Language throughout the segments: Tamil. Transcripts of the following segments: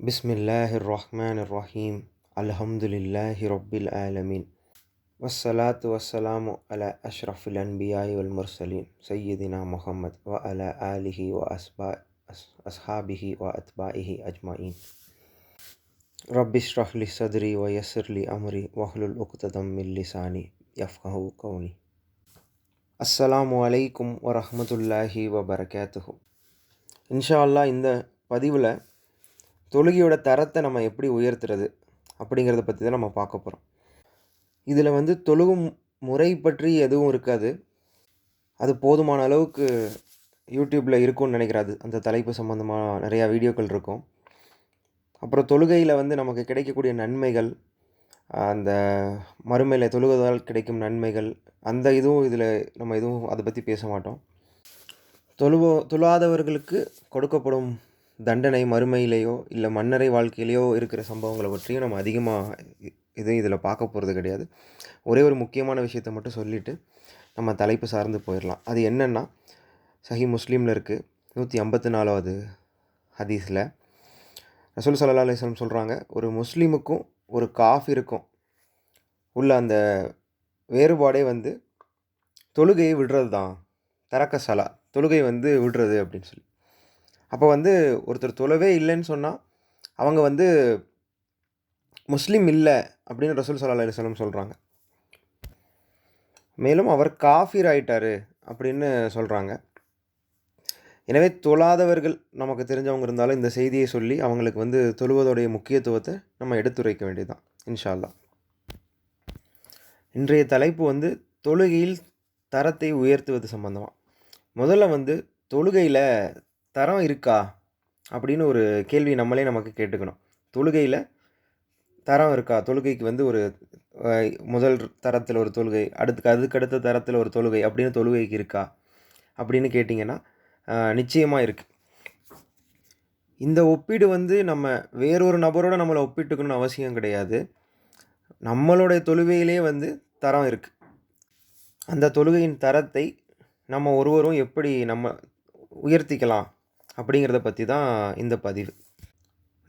بسم الله الرحمن الرحيم الحمد لله رب العالمين والصلاة والسلام على أشرف الأنبياء والمرسلين سيدنا محمد وعلى آله وأصحابه وأتباعه أجمعين رب اشرح لي صدري ويسر لي أمري واحلل عقدة من لساني يفقه قولي அஸ்ஸலாமு அலைக்கும் வரஹ்மத்துல்லாஹி வபரகாத்துஹு இன்ஷா அல்லாஹ் இந்த பதிவில் தொழுகையோட தரத்தை நம்ம எப்படி உயர்த்துறது அப்படிங்கிறத பற்றி தான் நம்ம பார்க்க போகிறோம் இதில் வந்து தொழுகும் முறை பற்றி எதுவும் இருக்காது. அது போதுமான அளவுக்கு யூடியூப்பில் இருக்கும்னு நினைக்கிறாது அந்த தலைப்பு சம்மந்தமாக நிறையா வீடியோக்கள் இருக்கும். அப்புறம் தொழுகையில் வந்து நமக்கு கிடைக்கக்கூடிய நன்மைகள் அந்த மறுமையில் தொழுவதால் கிடைக்கும் நன்மைகள் அந்த இதுவும் இதில் நம்ம எதுவும் அதை பற்றி பேச மாட்டோம். தொழுவோ தொழாதவர்களுக்கு கொடுக்கப்படும் தண்டனை மறுமையிலேயோ இல்லை மன்னரை வாழ்க்கையிலேயோ இருக்கிற சம்பவங்களை பற்றியும் நம்ம அதிகமாக எதுவும் இதில் பார்க்க போகிறது கிடையாது. ஒரே ஒரு முக்கியமான விஷயத்தை மட்டும் சொல்லிவிட்டு நம்ம தலைப்பு சார்ந்து போயிடலாம். அது என்னென்னா சஹி முஸ்லீமில் இருக்குது நூற்றி ஐம்பத்தி நாலாவது ஹதீஸில் ரசூல் சல்லா அலிஸ்லாம் சொல்கிறாங்க ஒரு முஸ்லீமுக்கும் ஒரு காஃபிருக்கும் உள்ள அந்த வேறுபாடே வந்து தொழுகையை விடுறது தான் தரக்க சலா. தொழுகை வந்து விடுறது அப்படின்னு சொல்லி. அப்போ வந்து ஒருத்தர் தொழவே இல்லைன்னு சொன்னால் அவங்க வந்து முஸ்லீம் இல்லை அப்படின்னு ரசூல் சல்லா அலிஸ்லம் சொல்கிறாங்க மேலும் அவர் காஃபிர் ஆயிட்டார் அப்படின்னு சொல்கிறாங்க எனவே தொழாதவர்கள் நமக்கு தெரிஞ்சவங்க இருந்தாலும் இந்த செய்தியை சொல்லி அவங்களுக்கு வந்து தொழுவதோடைய முக்கியத்துவத்தை நம்ம எடுத்துரைக்க வேண்டியதுதான் இன்ஷால்லா இன்றைய தலைப்பு வந்து தொழுகையில் தரத்தை உயர்த்துவது சம்பந்தமாக முதல்ல வந்து தொழுகையில் தரம் இருக்கா? அப்படின்னு ஒரு கேள்வி நம்மளே நமக்கு கேட்டுக்கணும். தொழுகையில் தரம் இருக்கா? தொழுகைக்கு வந்து ஒரு முதல் தரத்தில் ஒரு தொழுகை அடுத்து அதுக்கடுத்த தரத்தில் ஒரு தொழுகை அப்படின்னு தொழுகைக்கு இருக்கா? அப்படின்னு கேட்டிங்கன்னா நிச்சயமாக இருக்குது இந்த ஒப்பீடு வந்து நம்ம வேறொரு நபரோட நம்மளை ஒப்பிட்டுக்கணும்னு அவசியம் கிடையாது. நம்மளுடைய தொழுகையிலே வந்து தரம் இருக்குது அந்த தொழுகையின் தரத்தை நம்ம ஒருவரும் எப்படி நம்ம உயர்த்திக்கலாம்? அப்படிங்கிறத பற்றி தான் இந்த பதிவு.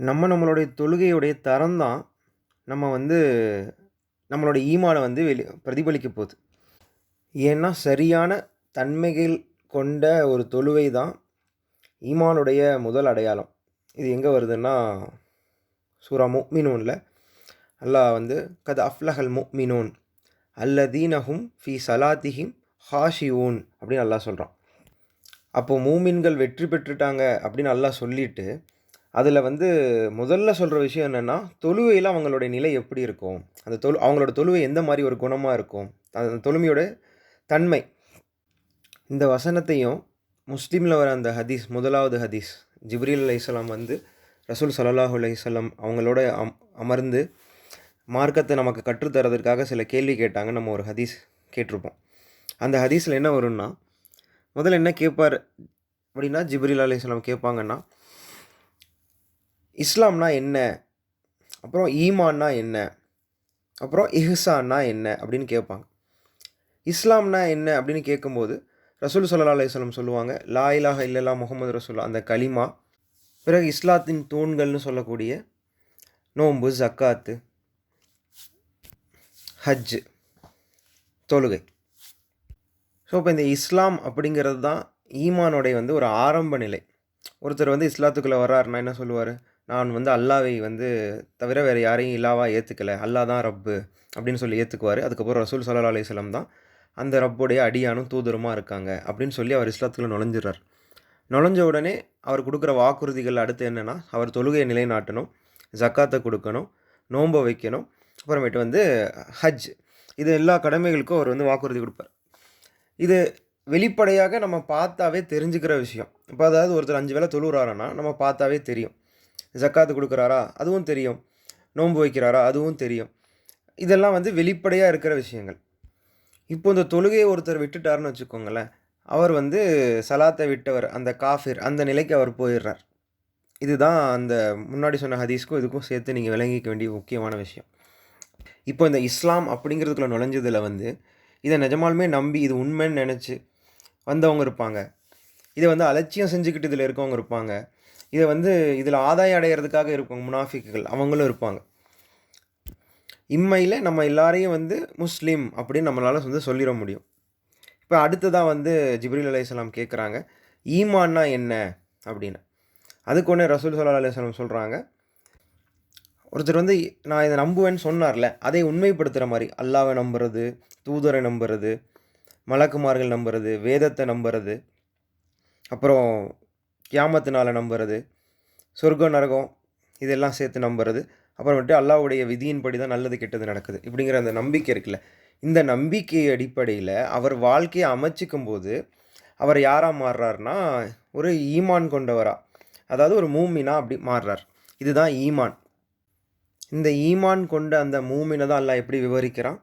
நம்ம நம்மளுடைய தொழுகையுடைய தரம் தான் நம்ம வந்து நம்மளுடைய ஈமானை வந்து வெளி பிரதிபலிக்க போகுது. ஏன்னா சரியான தன்மைகள் கொண்ட ஒரு தொழுவை தான் ஈமானுடைய முதல் அடையாளம். இது எங்கே வருதுன்னா சூரா முக்மினூனில் அல்லாஹ் வந்து கத அஃப்லஹல் முக்மினூன் அல்லதீனஹும் ஃபி சலாத்திஹிம் ஹாஷியூன் அப்படின்னு அல்லாஹ் சொல்கிறான் அப்போது மூமின்கள் வெற்றி பெற்றுட்டாங்க அப்படின்னு அல்லாஹ் சொல்லிட்டு அதில் வந்து முதல்ல சொல்கிற விஷயம் என்னென்னா தொழுவையில் அவங்களுடைய நிலை எப்படி இருக்கும்? அந்த தொழு அவங்களோட தொழுவை எந்த மாதிரி ஒரு குணமாக இருக்கும்? அந்த தொழுமையோட தன்மை. இந்த வசனத்தையும் முஸ்லீமில் வர அந்த ஹதீஸ் முதலாவது ஹதீஸ் ஜிப்ரீல் அலைசலாம் வந்து ரசூல் சல்லாஹூ அலைசல்லாம் அவங்களோட அம் அமர்ந்து மார்க்கத்தை நமக்கு கற்றுத்தரதற்காக சில கேள்வி கேட்டாங்க நம்ம ஒரு ஹதீஸ் கேட்டிருப்போம். அந்த ஹதீஸில் என்ன வரும்னா முதல்ல என்ன கேட்பார் அப்படின்னா ஜிப்ரில் அலி இஸ்லாம் கேட்பாங்கன்னா இஸ்லாம்னா என்ன? அப்புறம் ஈமான்னா என்ன? அப்புறம் இஹ்சான்னா என்ன? அப்படின்னு கேட்பாங்க இஸ்லாம்னா என்ன அப்படின்னு கேட்கும்போது ரசூல் சல்லா அலையம் சொல்லுவாங்க லா இலாஹ இல்லல்லா முகமது ரசூல்லா அந்த களிமா பிறகு இஸ்லாத்தின் தூண்கள்னு சொல்லக்கூடிய நோம்பு ஜக்காத்து ஹஜ் தொழுகை. ஸோ இப்போ இந்த இஸ்லாம் அப்படிங்கிறது தான் ஈமானுடைய வந்து ஒரு ஆரம்ப நிலை. ஒருத்தர் வந்து இஸ்லாத்துக்குள்ளே வர்றாருன்னா என்ன சொல்லுவார்? நான் வந்து அல்லாவை வந்து தவிர வேறு யாரையும் இல்லாவா ஏற்றுக்கலை அல்லா தான் ரப்பு அப்படின்னு சொல்லி ஏற்றுக்குவார் அதுக்கப்புறம் ரசூல் சல்லா அலிஸ்லாம் தான் அந்த ரப்புடைய அடியானும் தூதரமாக இருக்காங்க அப்படின்னு சொல்லி அவர் இஸ்லாத்துக்குள்ளே நுழைஞ்சிடுறார். நுழைஞ்ச உடனே அவர் கொடுக்குற வாக்குறுதிகள் அடுத்து என்னென்னா அவர் தொழுகையை நிலைநாட்டணும் ஜக்காத்தை கொடுக்கணும் நோன்பை வைக்கணும் அப்புறமேட்டு வந்து ஹஜ். இது எல்லா கடமைகளுக்கும் அவர் வந்து வாக்குறுதி கொடுப்பார். இது வெளிப்படையாக நம்ம பார்த்தாவே தெரிஞ்சுக்கிற விஷயம். இப்போ அதாவது ஒருத்தர் அஞ்சு வேலை தொழுகிறாருன்னா நம்ம பார்த்தாவே தெரியும். ஜக்காத்து கொடுக்குறாரா? அதுவும் தெரியும். நோன்பு வைக்கிறாரா? அதுவும் தெரியும். இதெல்லாம் வந்து வெளிப்படையாக இருக்கிற விஷயங்கள். இப்போ இந்த தொழுகையை ஒருத்தர் விட்டுட்டாருன்னு வச்சுக்கோங்களேன் அவர் வந்து சலாத்தை விட்டவர் அந்த காஃபிர் அந்த நிலைக்கு அவர் போயிடுறார். இதுதான் அந்த முன்னாடி சொன்ன ஹதீஸ்க்கும் இதுக்கும் சேர்த்து நீங்கள் விளங்கிக்க வேண்டிய முக்கியமான விஷயம். இப்போ இந்த இஸ்லாம் அப்படிங்கிறதுக்குள்ள நுழைஞ்சதில் வந்து இதை நிஜமாலுமே நம்பி இது உண்மைன்னு நினச்சி வந்தவங்க இருப்பாங்க. இதை வந்து அலட்சியம் செஞ்சுக்கிட்டு இதில் இருக்கவங்க இருப்பாங்க. இதை வந்து இதில் ஆதாயம் அடையிறதுக்காக இருப்பாங்க முனாஃபிக்குகள். அவங்களும் இருப்பாங்க. இம்மையில் நம்ம எல்லாரையும் வந்து முஸ்லீம் அப்படின்னு நம்மளால் வந்து சொல்லிட முடியும். இப்போ அடுத்ததாக வந்து ஜிப்ரில் அலையாம் கேட்குறாங்க ஈமான்னா என்ன அப்படின்னு. அதுக்கு ஒன்று ரசூல் சல்லா அலையம் சொல்கிறாங்க ஒருத்தர் வந்து நான் இதை நம்புவேன்னு சொன்னார்ல அதை உண்மைப்படுத்துகிற மாதிரி அல்லாவை நம்புறது தூதரை நம்புறது மலக்குமார்கள் நம்புறது வேதத்தை நம்புறது அப்புறம் கியாமத்தினால் நம்புறது சொர்க்கம் நரகம் இதெல்லாம் சேர்த்து நம்புறது அப்புறமேட்டு அல்லாவுடைய விதியின்படி தான் நல்லது கெட்டது நடக்குது. இப்படிங்கிற அந்த நம்பிக்கை இருக்குல்ல. இந்த நம்பிக்கை அடிப்படையில் அவர் வாழ்க்கையை அமைச்சிக்கும் போது அவர் யாராக மாறுறாருனா ஒரு ஈமான் கொண்டவரா. அதாவது ஒரு மூமினா அப்படி மாறுறார். இதுதான் ஈமான். இந்த ஈமான் கொண்ட அந்த மூமினை தான் அல்லாஹ் எப்படி விவரிக்கிறான்?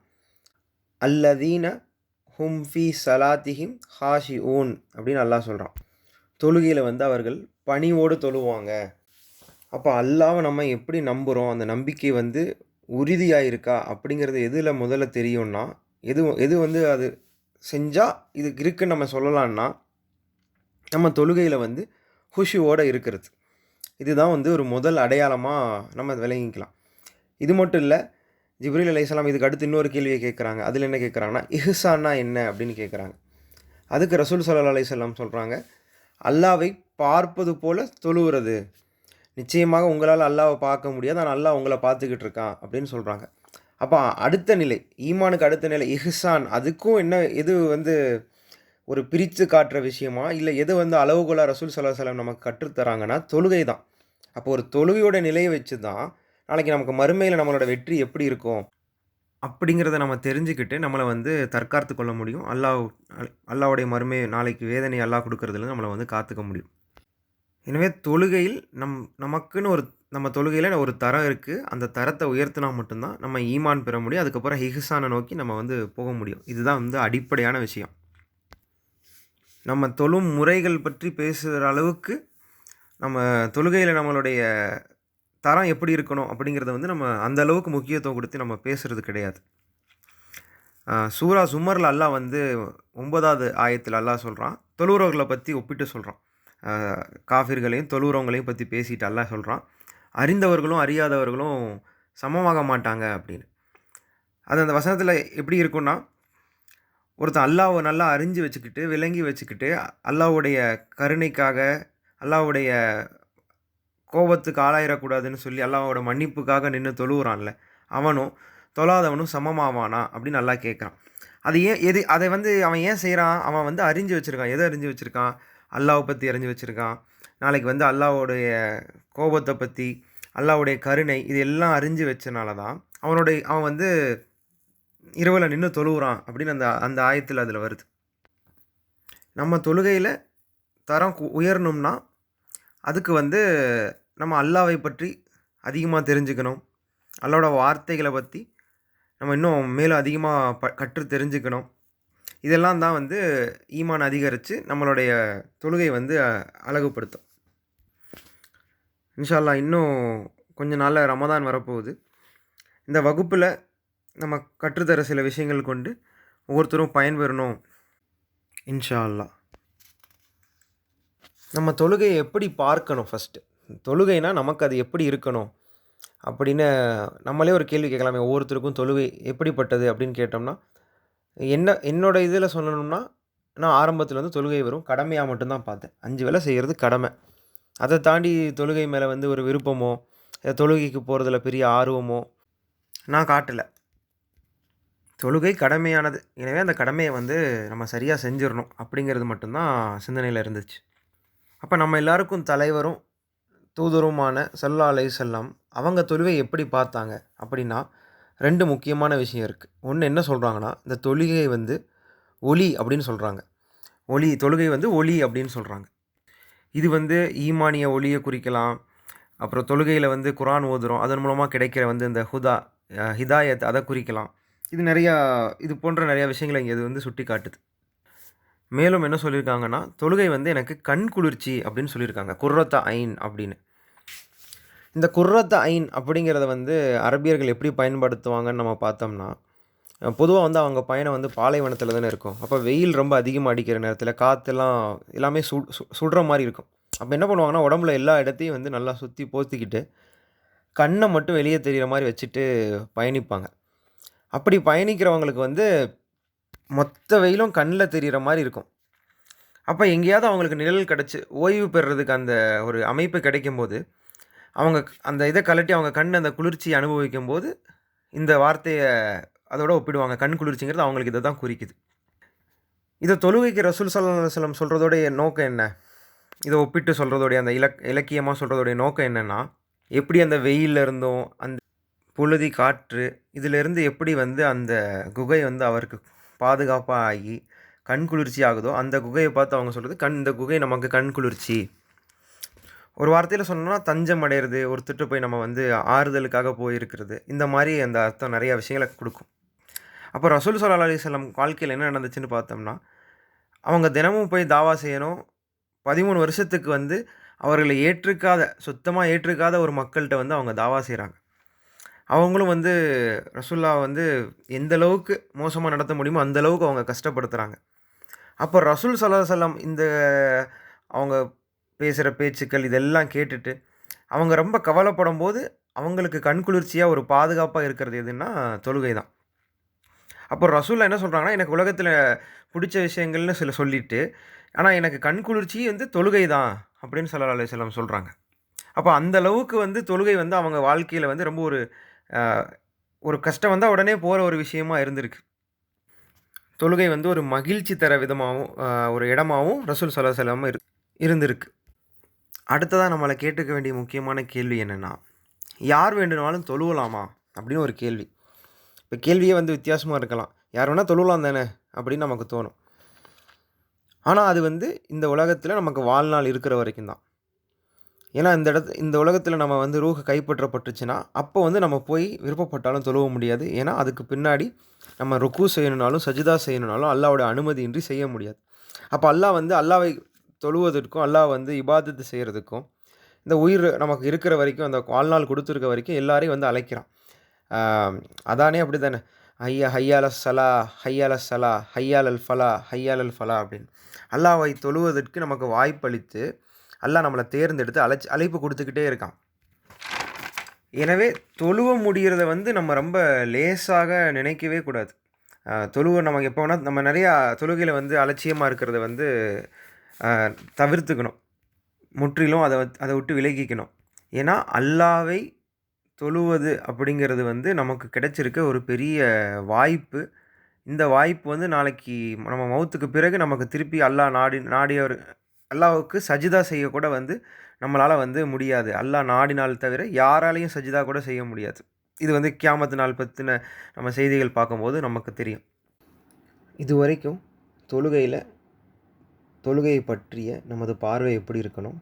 அல்லதீன ஹும் ஃபி சலாத்திஹிம் ஹாஷி ஊன் அப்படின்னு அல்லாஹ் சொல்கிறான் தொழுகையில் வந்து அவர்கள் பணிவோடு தொழுவாங்க. அப்போ அல்லாவை நம்ம எப்படி நம்புகிறோம் அந்த நம்பிக்கை வந்து உறுதியாக இருக்கா? அப்படிங்கிறது எதில் முதல்ல தெரியும்னா எது எது வந்து அது செஞ்சால் இது இருக்குன்னு நம்ம சொல்லலான்னா நம்ம தொழுகையில் வந்து ஹுஷுவோடு இருக்கிறது. இதுதான் வந்து ஒரு முதல் அடையாளமாக நம்ம விளங்கிக்கலாம். இது மட்டும் இல்லை ஜிப்ரீல் அலையாம் இதுக்கு அடுத்து இன்னொரு கேள்வியை கேட்குறாங்க. அதில் என்ன கேட்குறாங்கன்னா இஹ்சான்னா என்ன அப்படின்னு கேட்குறாங்க. அதுக்கு ரசூல் சல்லா அலையம் சொல்கிறாங்க அல்லாவை பார்ப்பது போல் தொழுவுறது. நிச்சயமாக உங்களால் அல்லாவை பார்க்க முடியாது ஆனால் அல்லாஹ் உங்களை பார்த்துக்கிட்டு இருக்கான் அப்படின்னு சொல்கிறாங்க அப்போ அடுத்த நிலை ஈமானுக்கு அடுத்த நிலை இஹ்சான் அதுக்கும் என்ன எது வந்து ஒரு பிரித்து காட்டுற விஷயமா இல்லை எது வந்து அளவுகோலாக ரசூல் சலாஹலம் நமக்கு கற்றுத்தராங்கன்னா தொழுகை தான் அப்போ ஒரு தொழுகையோட நிலையை வச்சு தான் நாளைக்கு நமக்கு மறுமையில் நம்மளோட வெற்றி எப்படி இருக்கும்? அப்படிங்கிறத நம்ம தெரிஞ்சுக்கிட்டு நம்மளை வந்து தற்காத்து கொள்ள முடியும். அல்லாஹ் அல்லாவுடைய மறுமை நாளைக்கு வேதனை அல்லாஹ் கொடுக்கறதுல நம்மளை வந்து காத்துக்க முடியும். எனவே தொழுகையில் நம் நமக்குன்னு ஒரு நம்ம தொழுகையில் ஒரு தரம் இருக்குது அந்த தரத்தை உயர்த்தினா மட்டும்தான் நம்ம ஈமான் பெற முடியும். அதுக்கப்புறம் ஹிஹசானை நோக்கி நம்ம வந்து போக முடியும். இதுதான் வந்து அடிப்படையான விஷயம். நம்ம தொழும் முறைகள் பற்றி பேசுகிற அளவுக்கு நம்ம தொழுகையில் நம்மளுடைய தரம் எப்படி இருக்கணும் அப்படிங்கிறத வந்து நம்ம அந்த அளவுக்கு முக்கியத்துவம் கொடுத்து நம்ம பேசுகிறது கிடையாது. சூரா சுமரில் அல்லாஹ் வந்து ஒன்பதாவது ஆயத்தில் அல்லாஹ் சொல்கிறான் தொழுவுறவர்களை பற்றி ஒப்பிட்டு சொல்கிறான் காஃபிர்களையும் தொழுவுறவங்களையும் பற்றி பேசிட்டு அல்லாஹ் சொல்கிறான் அறிந்தவர்களும் அறியாதவர்களும் சமமாக மாட்டாங்க அப்படின்னு. அது அந்த வசனத்தில் எப்படி இருக்குன்னா ஒருத்தன் அல்லாவை நல்லா அறிஞ்சு வச்சுக்கிட்டு விளங்கி வச்சுக்கிட்டு அல்லாவுடைய கருணைக்காக அல்லாவுடைய கோபத்துக்கு ஆளாயிடக்கூடாதுன்னு சொல்லி அல்லாவோட மன்னிப்புக்காக நின்று தொழுகிறான்ல அவனும் தொழாதவனும் சமமாவானா அப்படின்னு நல்லா கேட்குறான். அது ஏன் எது அதை வந்து அவன் ஏன் செய்கிறான்? அவன் வந்து அறிஞ்சு வச்சுருக்கான். எதை அறிஞ்சு வச்சுருக்கான்? அல்லாவை பற்றி அறிஞ்சு வச்சுருக்கான். நாளைக்கு வந்து அல்லாவோடைய கோபத்தை பற்றி அல்லாவுடைய கருணை இது எல்லாம் அறிஞ்சு வச்சனால தான் அவனுடைய அவன் வந்து இரவில் நின்று தொழுகிறான் அப்படின்னு அந்த அந்த ஆயத்தில் அதில் வருது. நம்ம தொழுகையில் தரம் உயரணும்னா அதுக்கு வந்து நம்ம அல்லாவை பற்றி அதிகமாக தெரிஞ்சுக்கணும். அல்லாவோட வார்த்தைகளை பற்றி நம்ம இன்னும் மேலும் அதிகமாக ப கற்று தெரிஞ்சுக்கணும். இதெல்லாம் தான் வந்து ஈமான் அதிகரித்து நம்மளுடைய தொழுகை வந்து அழகுப்படுத்தும் இன்ஷால்லா இன்னும் கொஞ்ச நாளில் ரமதான் வரப்போகுது. இந்த வகுப்பில் நம்ம கற்றுத்தர சில விஷயங்கள் கொண்டு ஒவ்வொருத்தரும் பயன்பெறணும். இன்ஷா அல்லா நம்ம தொழுகையை எப்படி பார்க்கணும் ஃபஸ்ட்டு தொழுகைனா நமக்கு அது எப்படி இருக்கணும்? அப்படின்னு நம்மளே ஒரு கேள்வி கேட்கலாமே ஒவ்வொருத்தருக்கும் தொழுகை எப்படிப்பட்டது அப்படின்னு கேட்டோம்னா என்ன என்னோடய இதில் சொல்லணும்னா நான் ஆரம்பத்தில் வந்து தொழுகை வரும் கடமையாக மட்டும்தான் பார்த்தேன். அஞ்சு வேலை செய்கிறது கடமை. அதை தாண்டி தொழுகை மேலே வந்து ஒரு விருப்பமோ தொழுகைக்கு போகிறதுல பெரிய ஆர்வமோ நான் காட்டலை. தொழுகை கடமையானது. எனவே அந்த கடமையை வந்து நம்ம சரியாக செஞ்சிடணும் அப்படிங்கிறது மட்டும்தான் சிந்தனையில் இருந்துச்சு. அப்போ நம்ம எல்லாருக்கும் தலைவரும் தூதருமான சல்லா அலை செல்லம் அவங்க தொழுவை எப்படி பார்த்தாங்க அப்படின்னா ரெண்டு முக்கியமான விஷயம் இருக்குது ஒன்று என்ன சொல்கிறாங்கன்னா இந்த தொழுகை வந்து ஒளி அப்படின்னு சொல்கிறாங்க ஒளி தொழுகை வந்து ஒளி அப்படின்னு சொல்கிறாங்க இது வந்து ஈமானிய ஒளியை குறிக்கலாம் அப்புறம் தொழுகையில் வந்து குரான் ஓதுறோம் அதன் மூலமாக கிடைக்கிற வந்து இந்த ஹுதா ஹிதாயத் அதை குறிக்கலாம். இது நிறையா இது போன்ற நிறையா விஷயங்களை இங்கே இது வந்து சுட்டி காட்டுது மேலும் என்ன சொல்லியிருக்காங்கன்னா தொழுகை வந்து எனக்கு கண் குளிர்ச்சி அப்படின்னு சொல்லியிருக்காங்க குர்ரத்த ஐன் அப்படின்னு. இந்த குர்ரத்த ஐன் அப்படிங்கிறத வந்து அரபியர்கள் எப்படி பயன்படுத்துவாங்கன்னு நம்ம பார்த்தோம்னா பொதுவாக வந்து அவங்க பயணம் வந்து பாலைவனத்தில் தானே இருக்கும். அப்போ வெயில் ரொம்ப அதிகமாக அடிக்கிற நேரத்தில் காற்றுலாம் எல்லாமே சு சுடுற மாதிரி இருக்கும். அப்போ என்ன பண்ணுவாங்கன்னா உடம்புல எல்லா இடத்தையும் வந்து நல்லா சுற்றி போத்திக்கிட்டு கண்ணை மட்டும் வெளியே தெரிகிற மாதிரி வச்சுட்டு பயணிப்பாங்க. அப்படி பயணிக்கிறவங்களுக்கு வந்து மொத்த வெயிலும் கண்ணில் தெரிகிற மாதிரி இருக்கும். அப்போ எங்கேயாவது அவங்களுக்கு நிழல் கிடச்சி ஓய்வு பெறுறதுக்கு அந்த ஒரு அமைப்பு கிடைக்கும்போது அவங்க அந்த இதை கழட்டி அவங்க கண் அந்த குளிர்ச்சியை அனுபவிக்கும் போது இந்த வார்த்தையை அதோட ஒப்பிடுவாங்க. கண் குளிர்ச்சிங்கிறது அவங்களுக்கு இதை தான் குறிக்குது. இதை தொழுகைக்கு ரசூல் சல்லாஹலம் சொல்கிறதோடைய நோக்கம் என்ன? இதை ஒப்பிட்டு சொல்கிறதோடைய அந்த இலக் இலக்கியமாக சொல்கிறதோடைய நோக்கம் என்னென்னா எப்படி அந்த வெயிலில் இருந்தும் அந்த புழுதி காற்று இதிலிருந்து எப்படி வந்து அந்த குகை வந்து அவருக்கு பாதுகாப்பாக ஆகி கண் குளிர்ச்சி ஆகுதோ அந்த குகையை பார்த்து அவங்க சொல்கிறது கண் இந்த குகை நமக்கு கண் குளிர்ச்சி. ஒரு வார்த்தையில் சொன்னோம்னா தஞ்சம் அடையிறது ஒரு திட்டு போய் நம்ம வந்து ஆறுதலுக்காக போயிருக்கிறது இந்த மாதிரி அந்த அர்த்தம் நிறைய விஷயங்களை கொடுக்கும். அப்போ ரசூல் சல்லா அலிஸ்லாம் வாழ்க்கையில் என்ன நடந்துச்சுன்னு பார்த்தோம்னா அவங்க தினமும் போய் தாவா செய்யணும். பதிமூணு வருஷத்துக்கு வந்து அவர்களை ஏற்றுக்காத சுத்தமாக ஏற்றுக்காத ஒரு மக்கள்கிட்ட வந்து அவங்க தாவா செய்கிறாங்க அவங்களும் வந்து ரசுல்லா வந்து எந்த அளவுக்கு மோசமாக நடத்த முடியுமோ அந்த அளவுக்கு அவங்க கஷ்டப்படுத்துகிறாங்க அப்போ ரசூல் சல்லா செல்லம் இந்த அவங்க பேசுகிற பேச்சுக்கள் இதெல்லாம் கேட்டுட்டு அவங்க ரொம்ப கவலைப்படும் போது அவங்களுக்கு கண்குளிர்ச்சியாக ஒரு பாதுகாப்பாக இருக்கிறது எதுன்னா தொழுகை தான். அப்போ ரசூல்லா என்ன சொல்கிறாங்கன்னா எனக்கு உலகத்தில் பிடிச்ச விஷயங்கள்னு சில சொல்லிட்டு ஆனால் எனக்கு கண்குளிர்ச்சி வந்து தொழுகை தான் அப்படின்னு சல்லா அலுவலம் சொல்கிறாங்க அப்போ அந்த அளவுக்கு வந்து தொழுகை வந்து அவங்க வாழ்க்கையில் வந்து ரொம்ப ஒரு ஒரு கஷ்டம் வந்தால் உடனே போகிற ஒரு விஷயமா இருந்திருக்கு. தொழுகை வந்து ஒரு மகிழ்ச்சி தர விதமாகவும் ஒரு இடமாகவும் ரசூல் சல்லா செல்லம் இரு இருந்திருக்கு. அடுத்ததாக நம்மளை கேட்டுக்க வேண்டிய முக்கியமான கேள்வி என்னென்னா யார் வேண்டுனாலும் தொழுவலாமா? அப்படின்னு ஒரு கேள்வி. இப்போ கேள்வியே வந்து வித்தியாசமாக இருக்கலாம். யார் வேணால் தொழுவலாம் தானே? அப்படின்னு நமக்கு தோணும். ஆனால் அது வந்து இந்த உலகத்தில் நமக்கு வாழ்நாள் இருக்கிற வரைக்கும் தான். ஏன்னா இந்த இடத்து இந்த உலகத்தில் நம்ம வந்து ரூஹ் கைப்பற்றப்பட்டுச்சுன்னா அப்போ வந்து நம்ம போய் விருப்பப்பட்டாலும் தொழுவ முடியாது. ஏன்னா அதுக்கு பின்னாடி நம்ம ருக்கு செய்யணுனாலும் சஜிதா செய்யணுனாலும் அல்லாவோட அனுமதியின்றி செய்ய முடியாது. அப்போ அல்லாஹ் வந்து அல்லாவை தொழுவதற்கும் அல்லாஹ் வந்து இபாதத்து செய்கிறதுக்கும் இந்த உயிர் நமக்கு இருக்கிற வரைக்கும் அந்த வாழ்நாள் கொடுத்துருக்க வரைக்கும் எல்லாரையும் வந்து அழைக்கிறான். அதானே அப்படி தானே ஐயா ஹையால சலா ஹையால சலா ஹையால் அல் ஃபலா ஹையால் அல் ஃபலா அப்படின்னு. அல்லாவை தொழுவதற்கு நமக்கு வாய்ப்பளித்து அல்லாஹ் நம்மளை தேர்ந்தெடுத்து அழைச்சி அழைப்பு கொடுத்துக்கிட்டே இருக்கான். எனவே தொழுவ முடிகிறத வந்து நம்ம ரொம்ப லேசாக நினைக்கவே கூடாது. தொழுவ நமக்கு எப்போ வேணால் நம்ம நிறையா தொழுகையில் வந்து அலட்சியமாக இருக்கிறத வந்து தவிர்த்துக்கணும். முற்றிலும் அதை அதை விட்டு விலகிக்கணும். ஏன்னா அல்லாவை தொழுவது அப்படிங்கிறது வந்து நமக்கு கிடைச்சிருக்க ஒரு பெரிய வாய்ப்பு. இந்த வாய்ப்பு வந்து நாளைக்கு நம்ம மௌத்துக்கு பிறகு நமக்கு திருப்பி அல்லாஹ் நாடி நாடியவர் அல்லாவுக்கு சஜிதா செய்யக்கூட வந்து நம்மளால் வந்து முடியாது. அல்லா நாடினால் தவிர யாராலையும் சஜிதா கூட செய்ய முடியாது. இது வந்து கியாமத்து நாள் பற்றின நம்ம செய்திகள் பார்க்கும்போது நமக்கு தெரியும். இது வரைக்கும் தொழுகையில் தொழுகையை பற்றிய நமது பார்வை எப்படி இருக்கணும்?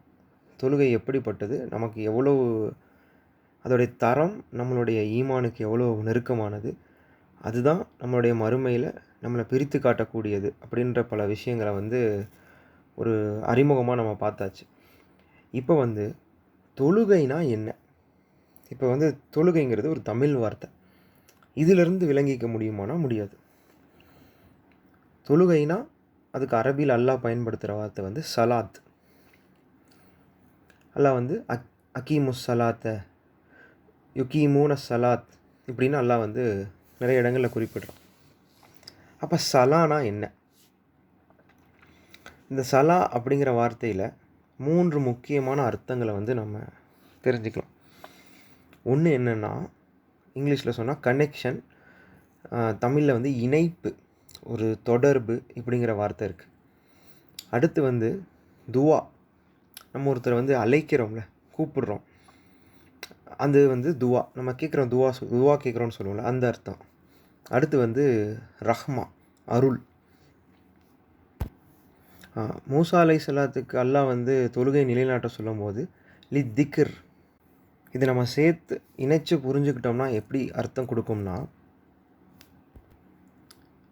தொழுகை எப்படிப்பட்டது? நமக்கு எவ்வளோ அதோடைய தரம் நம்மளுடைய ஈமானுக்கு எவ்வளோ நெருக்கமானது? அதுதான் நம்மளுடைய மறுமையில் நம்மளை பிரித்து காட்டக்கூடியது அப்படின்ற பல விஷயங்களை வந்து ஒரு அறிமுகமாக நம்ம பார்த்தாச்சு. இப்போ வந்து தொழுகைனா என்ன? இப்போ வந்து தொழுகைங்கிறது ஒரு தமிழ் வார்த்தை. இதிலிருந்து விளங்கிக்க முடியுமானா முடியாது. தொழுகைனா அதுக்கு அரபியில் அல்லாஹ் பயன்படுத்துகிற வார்த்தை வந்து சலாத். அல்லாஹ் வந்து அக் அக்கீமு சலாத்த யுக்கீமூன சலாத் இப்படின்னு அல்லாஹ் வந்து நிறைய இடங்களில் குறிப்பிடுறான். அப்போ சலானா என்ன? இந்த சலா அப்படிங்கிற வார்த்தையில் மூன்று முக்கியமான அர்த்தங்களை வந்து நம்ம தெரிஞ்சுக்கலாம். ஒன்று என்னென்னா இங்கிலீஷில் சொன்னால் கனெக்ஷன் தமிழில் வந்து இணைப்பு ஒரு தொடர்பு இப்படிங்கிற வார்த்தை இருக்குது அடுத்து வந்து துவா. நம்ம ஒருத்தரை வந்து அழைக்கிறோம்ல கூப்பிடுறோம். அது வந்து துவா. நம்ம கேட்குறோம் துவா சொ- துவா கேட்குறோன்னு சொல்லுவோம்ல அந்த அர்த்தம். அடுத்து வந்து ரஹ்மா அருள். மூசா அலை சலாத்துக்கு அல்லாஹ் வந்து தொழுகை நிலைநாட்ட சொல்லும்போது லி திக்ர். இதை நம்ம சேர்த்து இணைச்சு புரிஞ்சுக்கிட்டோம்னா எப்படி அர்த்தம் கொடுக்கும்னா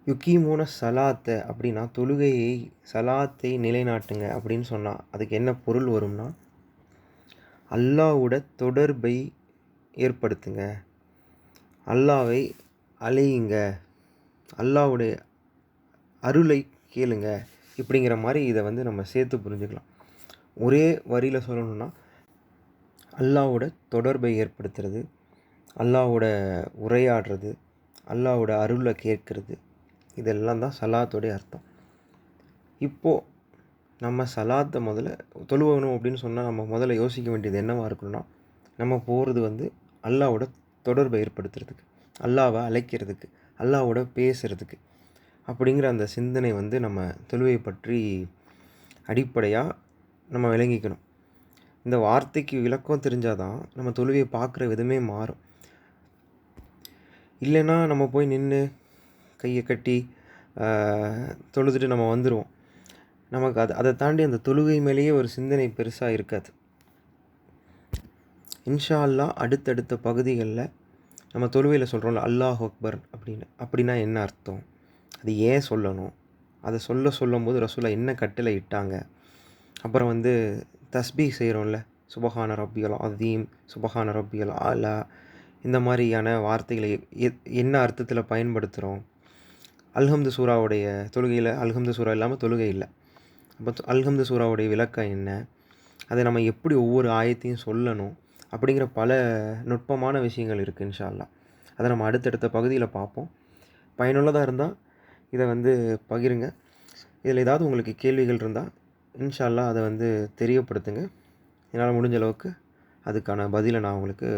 யுக்கீமூன சலாத்தை அப்படின்னா தொழுகையை சலாத்தை நிலைநாட்டுங்க அப்படின்னு சொன்னால் அதுக்கு என்ன பொருள் வரும்னா அல்லாவோட தொடர்பை ஏற்படுத்துங்க. அல்லாவை அலையுங்க அல்லாவுடைய அருளை கேளுங்க. இப்படிங்கிற மாதிரி இதை வந்து நம்ம சேர்த்து புரிஞ்சுக்கலாம். ஒரே வரியில் சொல்லணும்னா அல்லாவோட தொடர்பை ஏற்படுத்துறது அல்லாவோட உரையாடுறது அல்லாவோட அருளை கேட்குறது இதெல்லாம் தான் சலாத்தோடைய அர்த்தம். இப்போது நம்ம சலாத்தை முதல்ல தொழுவணும் அப்படின்னு சொன்னால் நம்ம முதல்ல யோசிக்க வேண்டியது என்னவாக இருக்கணும்னா நம்ம போகிறது வந்து அல்லாவோட தொடர்பை ஏற்படுத்துறதுக்கு அல்லாவை அழைக்கிறதுக்கு அல்லாவோட பேசுகிறதுக்கு அப்படிங்கிற அந்த சிந்தனை வந்து நம்ம தொழுவை பற்றி அடிப்படையாக நம்ம விளங்கிக்கணும். இந்த வார்த்தைக்கு விளக்கம் தெரிஞ்சால் தான் நம்ம தொழுவையை பார்க்குற விதமே மாறும். இல்லைன்னா நம்ம போய் நின்று கையை கட்டி தொழுதுட்டு நம்ம வந்துடுவோம் நமக்கு அது அதை தாண்டி அந்த தொழுகை மேலேயே ஒரு சிந்தனை பெருசாக இருக்காது. இன்ஷா அல்லா அடுத்தடுத்த பகுதிகளில் நம்ம தொழுவையில் சொல்கிறோம்ல அல்லாஹ் அக்பர் அப்படின்னு. அப்படின்னா என்ன அர்த்தம்? அது ஏன் சொல்லணும். அதை சொல்ல சொல்லும்போது ரசூலா என்ன கட்டளை இட்டாங்க? அப்புறம் வந்து தஸ்பி செய்கிறோம்ல சுபஹான ரப்பியல் அதீம் சுபஹான ரப்பியல் ஆலா இந்த மாதிரியான வார்த்தைகளை என்ன அர்த்தத்தில் பயன்படுத்துகிறோம் அல்ஹம்து சூராவுடைய தொழுகையில் அல்ஹம்து சூரா இல்லாமல் தொழுகை இல்லை. அப்போ அல்ஹம்து சூராவுடைய விளக்கம் என்ன? அதை நம்ம எப்படி ஒவ்வொரு ஆயத்தையும் சொல்லணும்? அப்படிங்கிற பல நுட்பமான விஷயங்கள் இருக்குது இன்ஷால்லா அதை நம்ம அடுத்தடுத்த பகுதியில் பார்ப்போம். பயனுள்ளதாக இருந்தால் இதை வந்து பகிருங்க. இதில் ஏதாவது உங்களுக்கு கேள்விகள் இருந்தால் இன்ஷால்லா அதை வந்து தெரியப்படுத்துங்க. என்னால் முடிஞ்ச அளவுக்கு அதுக்கான பதிலை நான் உங்களுக்கு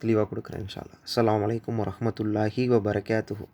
தெளிவாக கொடுக்குறேன் இன்ஷால்லா. அஸ்லாம் வலைக்கம் வரமத்துல்லாஹி வரஹ்மத்துல்லாஹி